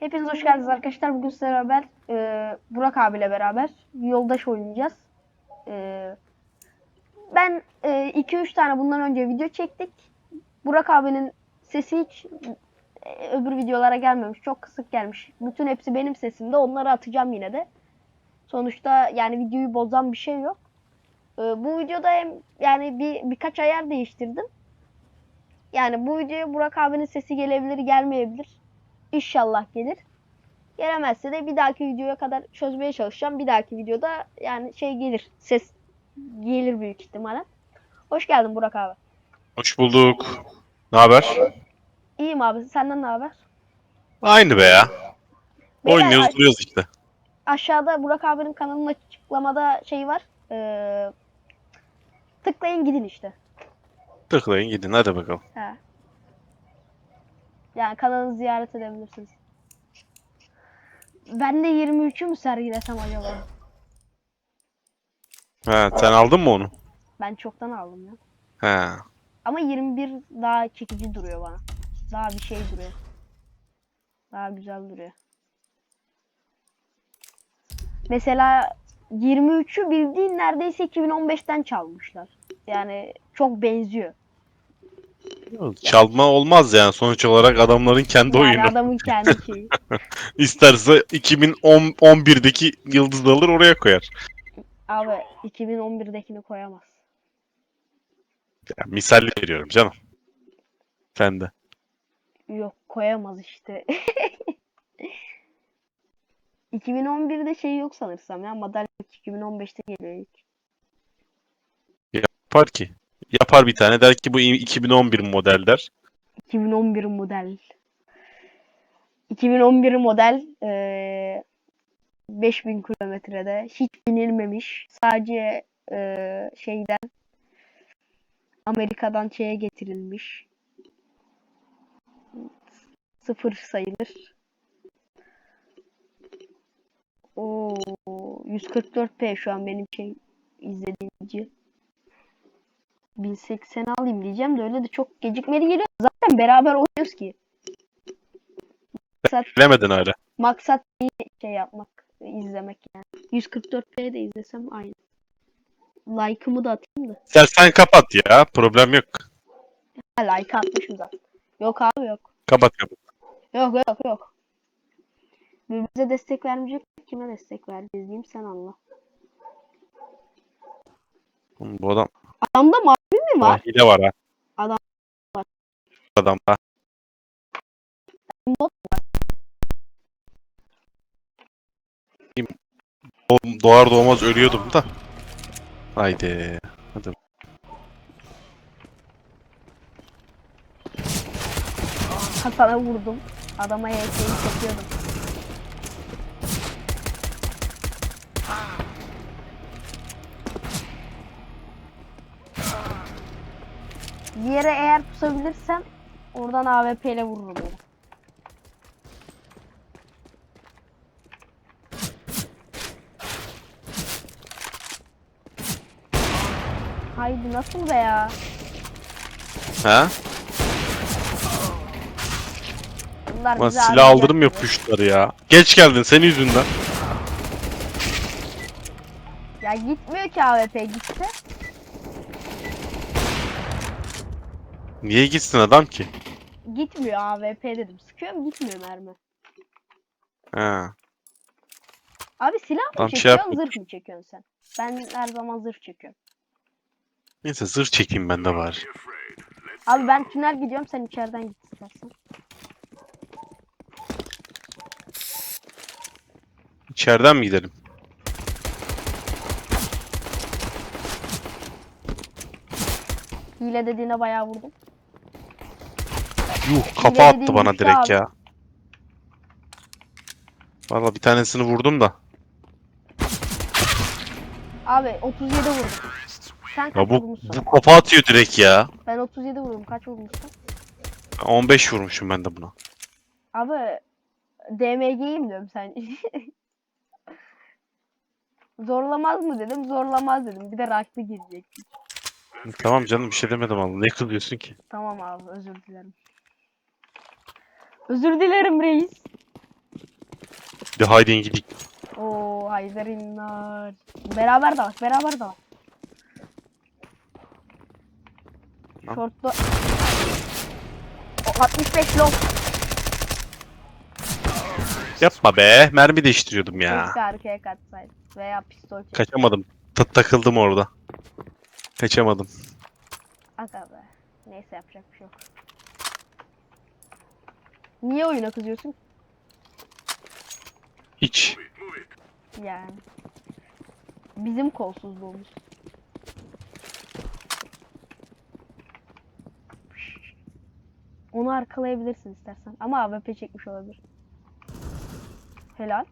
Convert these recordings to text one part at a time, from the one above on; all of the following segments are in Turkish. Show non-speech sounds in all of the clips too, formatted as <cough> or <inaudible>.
Hepiniz hoş geldiniz arkadaşlar. Bugün sizlerle beraber e, Burak abiyle beraber yoldaş oynayacağız. E, ben 2-3 tane bundan önce video çektik. Burak abinin sesi hiç e, öbür videolara gelmemiş. Çok kısık gelmiş. Bütün hepsi benim sesimde. Onları atacağım yine de. Sonuçta yani videoyu bozan bir şey yok. E, bu videoda hem yani bir birkaç ayar değiştirdim. Yani bu videoya Burak abinin sesi gelebilir, gelmeyebilir. İnşallah gelir. Gelemezse de bir dahaki videoya kadar çözmeye çalışacağım. Bir dahaki videoda yani şey gelir. Ses gelir büyük ihtimalle. Hoş geldin Burak abi. Hoş bulduk. Ne haber? İyiyim abi. Senden ne haber? Aynı be ya. Oynuyoruz duruyoruz işte. aşağıda Burak abinin kanalının açıklamada şey var. Ee, tıklayın gidin işte. Tıklayın gidin hadi bakalım. He. Yani kanalını ziyaret edebilirsiniz. Ben de 23'ü mü sergilesem acaba? Ha, sen aldın mı onu? Ben çoktan aldım ya. He. Ama 21 daha çekici duruyor bana. Daha bir şey duruyor. Daha güzel duruyor. Mesela 23'ü bildiğin neredeyse 2015'ten çalmışlar. Yani çok benziyor. Çalma olmaz yani sonuç olarak adamların kendi Yani oyunu. adamın kendi <laughs> şeyi. İsterse 2011'deki yıldız alır oraya koyar. Abi 2011'dekini koyamaz. Ya, misal veriyorum canım. Sen de. Yok koyamaz işte. <laughs> 2011'de şey yok sanırsam ya. Madalya 2015'te geliyor ilk. Yapar ki. Yapar bir tane der ki bu 2011 model der. 2011 model. 2011 model eee 5000 kilometrede hiç binilmemiş. Sadece eee, şeyden Amerika'dan şeye getirilmiş. Sıfır sayılır. Oo, 144p şu an benim şey izlediğimci. 1080 alayım diyeceğim de öyle de çok gecikmeli geliyor. Zaten beraber oynuyoruz ki. Maksat, Bilemedin hala. maksat şey yapmak, izlemek yani. 144p de izlesem aynı. Like'ımı da atayım da. İstersen kapat ya. Problem yok. Ha like atmışım zaten. Yok abi yok. Kapat kapat. Yok yok yok. Birbirimize destek vermeyecek kime destek vereceğiz diyeyim sen. Oğlum Bu adam Adamda mavi mi var? hile var ha. Adam var. Adamda. Bot Doğ- Doğar doğmaz ölüyordum da. Haydi. Hadi. Hasana vurdum. Adama HS'yi çekiyordum. Bir yere eğer pusabilirsem oradan AWP ile vururum onu. Haydi nasıl be ya? Ha? Bunlar Lan silah aldırmıyor gibi. puşları ya. Geç geldin senin yüzünden. Ya gitmiyor ki AWP gitse. Niye gitsin adam ki? Gitmiyor AWP dedim. Sıkıyorum gitmiyor mermi. Ha. Abi silah mı Tam şey çekiyorsun yapma. zırh mı çekiyorsun sen? Ben her zaman zırh çekiyorum. Neyse zırh çekeyim ben de bari. Abi ben tünel gidiyorum sen içeriden git istersen. İçeriden mi gidelim? Hile dediğine bayağı vurdum. Yuh kafa attı bana direkt abi. ya. Valla bir tanesini vurdum da. Abi 37 vurdum. Sen kaç Ya bu, vurmuşsun? bu kafa atıyor direkt ya. Ben 37 vurdum. Kaç vurmuşsun? 15 vurmuşum ben de buna. Abi DMG'yim diyorum sen. <laughs> Zorlamaz mı dedim. Zorlamaz dedim. Bir de raklı girecek. Tamam canım bir şey demedim valla. Ne kılıyorsun ki? Tamam abi özür dilerim. Özür dilerim reis. Bir haydi gidik. Oo Hayderinler. Beraber de bak, beraber de bak. Ha. Short'ta... O 65 long. Yapma be. Mermi değiştiriyordum ya. Keşke arkaya katsaydı. Veya pistol çek. Kaçamadım. Ta- takıldım orada. Kaçamadım. Aga be. Neyse yapacak bir şey yok. Niye oyuna kızıyorsun? Hiç. Yani. Bizim kolsuzluğumuz. Onu arkalayabilirsin istersen. Ama AWP çekmiş olabilir. Helal.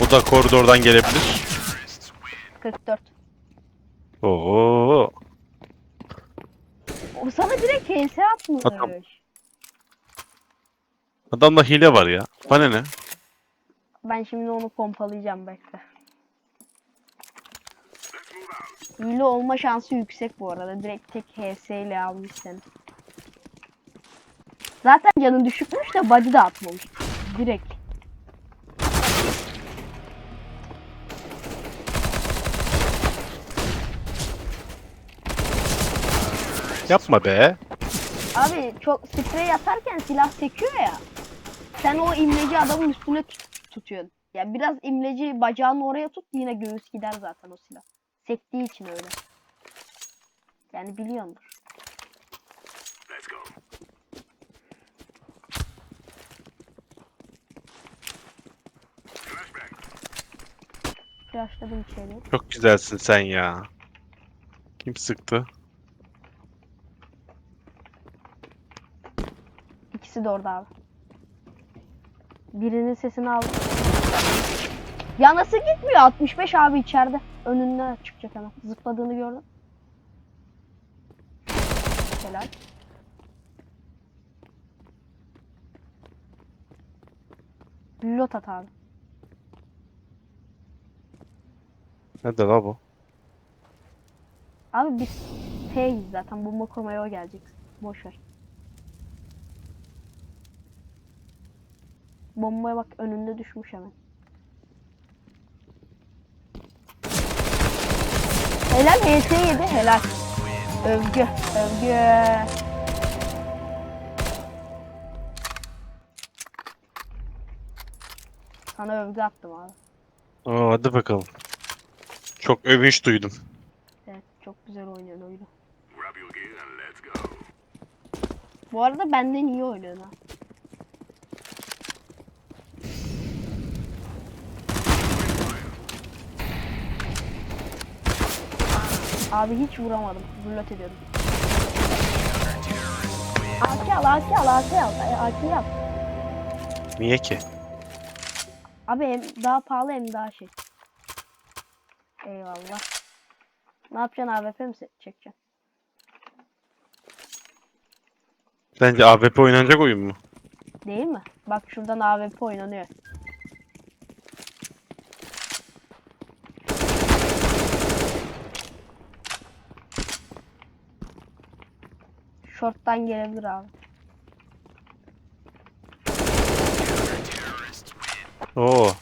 O da koridordan gelebilir. 44. Oo. Sana direkt HS atmış. Adam. Adamda hile var ya. Bana ne? Ben şimdi onu pompalayacağım bekle. Hile olma şansı yüksek bu arada. Direkt tek HS ile almış seni. Zaten canın düşükmüş de body da atmamış. Direkt. Yapma be. Abi çok sprey atarken silah sekiyor ya. Sen o imleci adamın üstüne tut- tutuyorsun. Ya biraz imleci bacağını oraya tut yine göğüs gider zaten o silah. Sektiği için öyle. Yani biliyordur. Flashladım içeri. Çok güzelsin sen ya. Kim sıktı? İkisi de orada abi. Birinin sesini al. Ya nasıl gitmiyor? 65 abi içeride. Önünden çıkacak hemen. Zıpladığını gördüm. Helal. Lot at abi. Nerede la bu? Abi biz T'yiz zaten. Bomba kurmaya o gelecek. Boş ver. Bombaya bak önünde düşmüş hemen. Helal HS yedi helal. Övgü övgü. Sana övgü attım abi. Oo, hadi bakalım. Çok övünç duydum. Evet çok güzel oynuyorsun oyunu. Bu arada benden iyi oynuyorsun ha. Abi hiç vuramadım. Zırlat ediyorum. AK al, AK al, AK al. Ay, AK al. Niye ki? Abi hem daha pahalı hem daha şey. Eyvallah. Ne yapacaksın AWP mi çekeceksin? Sence AWP oynanacak oyun mu? Değil mi? Bak şuradan AWP oynanıyor. Short'tan gelebilir abi. Oo.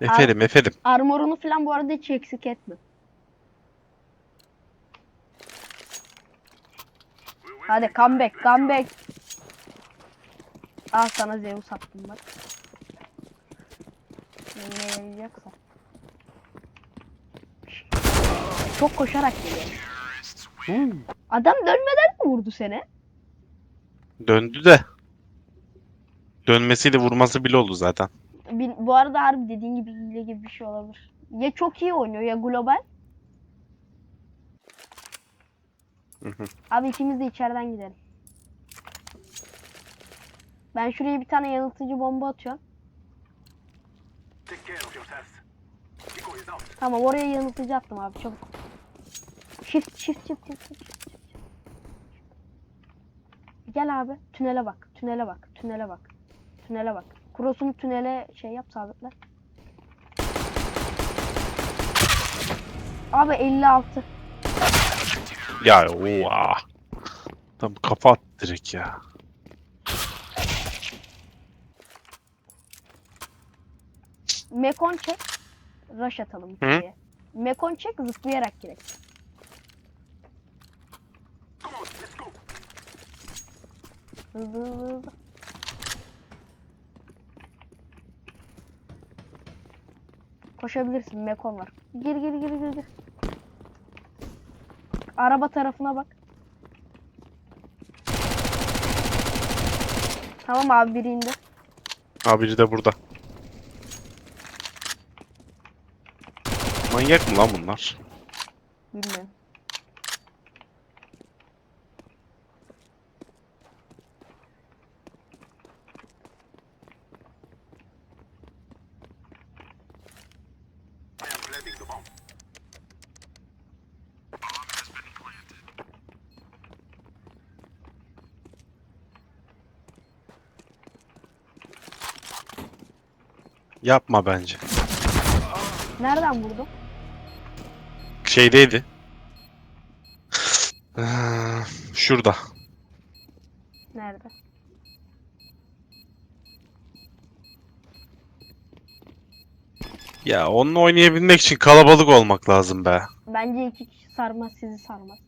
Efendim efendim. Armorunu falan bu arada hiç eksik etme. Hadi comeback, comeback. Al sana Zeus attım bak. Ne yarayacaksa. Çok koşarak geliyor. Hmm. Adam dönmeden mi vurdu seni? Döndü de. Dönmesiyle vurması bile oldu zaten. Bil- Bu arada harbi dediğin gibi hile gibi bir şey olabilir. Ya çok iyi oynuyor ya global. Hı hı. Abi ikimiz de içeriden gidelim. Ben şuraya bir tane yanıltıcı bomba atıyorum. Tamam oraya yanıltıcı attım abi çabuk. Shift shift shift shift. shift, shift. Gel abi tünele bak tünele bak tünele bak. Tünele bak. Cross'unu tünele şey yap sabitle. Abi 56. Ya oha. Tam kafa at direkt ya. Mekon çek. Rush atalım içeriye. Mekon çek zıplayarak girek. Hızlı hızlı hızlı. Koşabilirsin Mekon var. Gir gir gir gir gir. Araba tarafına bak. Tamam abi biri indi. Ha biri de burada. Manyak mı lan bunlar? Bilmiyorum. Yapma bence. Nereden vurdun? Şeydeydi. Ee, Şurada. Nerede? Ya onunla oynayabilmek için kalabalık olmak lazım be. Bence iki kişi sarmaz sizi sarmaz.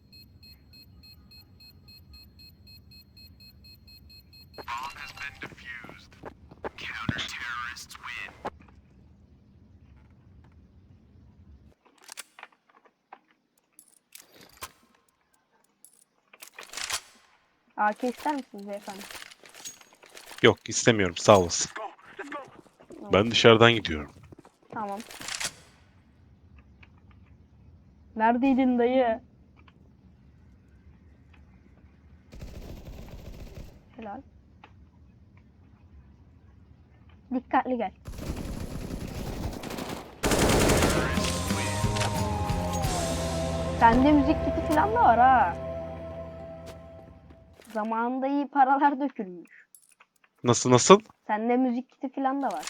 AK ister misiniz beyefendi? Yok istemiyorum sağ olasın. Ben dışarıdan gidiyorum. Tamam. Neredeydin dayı? Helal. Dikkatli gel. Sende müzik kiti falan da var ha. Zamanında iyi paralar dökülmüş. Nasıl nasıl? Sende müzik kiti falan da var.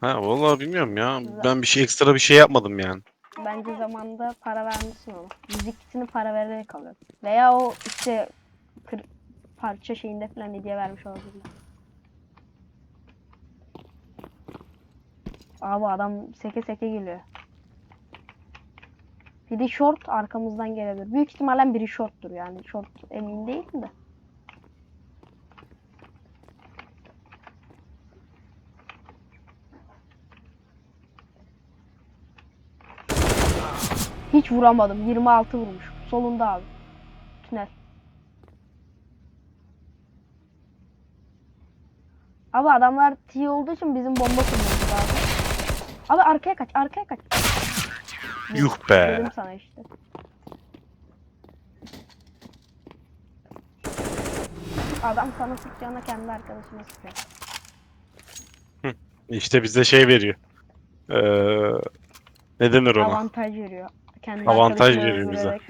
Ha vallahi bilmiyorum ya. Ben bir şey ekstra bir şey yapmadım yani. Bence zamanında para vermişsin ona. Müzik kitini para vererek alıyor. Veya o işte kır- parça şeyinde falan hediye vermiş olabilir. Abi adam seke seke geliyor. Biri short arkamızdan gelebilir. Büyük ihtimalle biri shorttur yani. Short emin değilim de. Hiç vuramadım. 26 vurmuş. Solunda abi. Tünel. Abi adamlar T olduğu için bizim bomba lazım. Abi arkaya kaç, arkaya kaç. Yuh be. Dedim sana işte. Adam sana sıkacağına kendi arkadaşına sıkıyor. İşte bize şey veriyor. Ee, ne denir ona? Avantaj veriyor. Kendi Avantaj veriyor bize. öldürerek.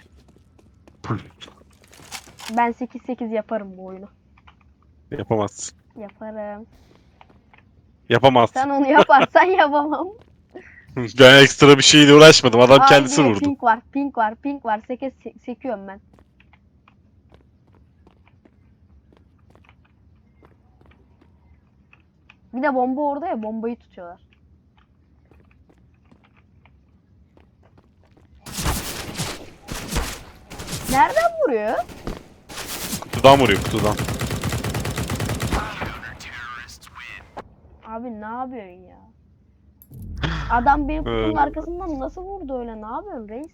Ben 8-8 yaparım bu oyunu. Yapamazsın. Yaparım. Yapamazsın. Sen onu yaparsan <laughs> yapamam. <laughs> Ben ekstra bir şeyle uğraşmadım. Adam Aa, kendisi yine vurdu. Pink var, pink var, pink var. Seke se- sekiyorum ben. Bir de bomba orada ya, bombayı tutuyorlar. Nereden vuruyor? Kutudan vuruyor kutudan. Abi ne yapıyorsun ya? Adam benim kutunun Ee, arkasından nasıl vurdu öyle? Ne yapıyorsun reis?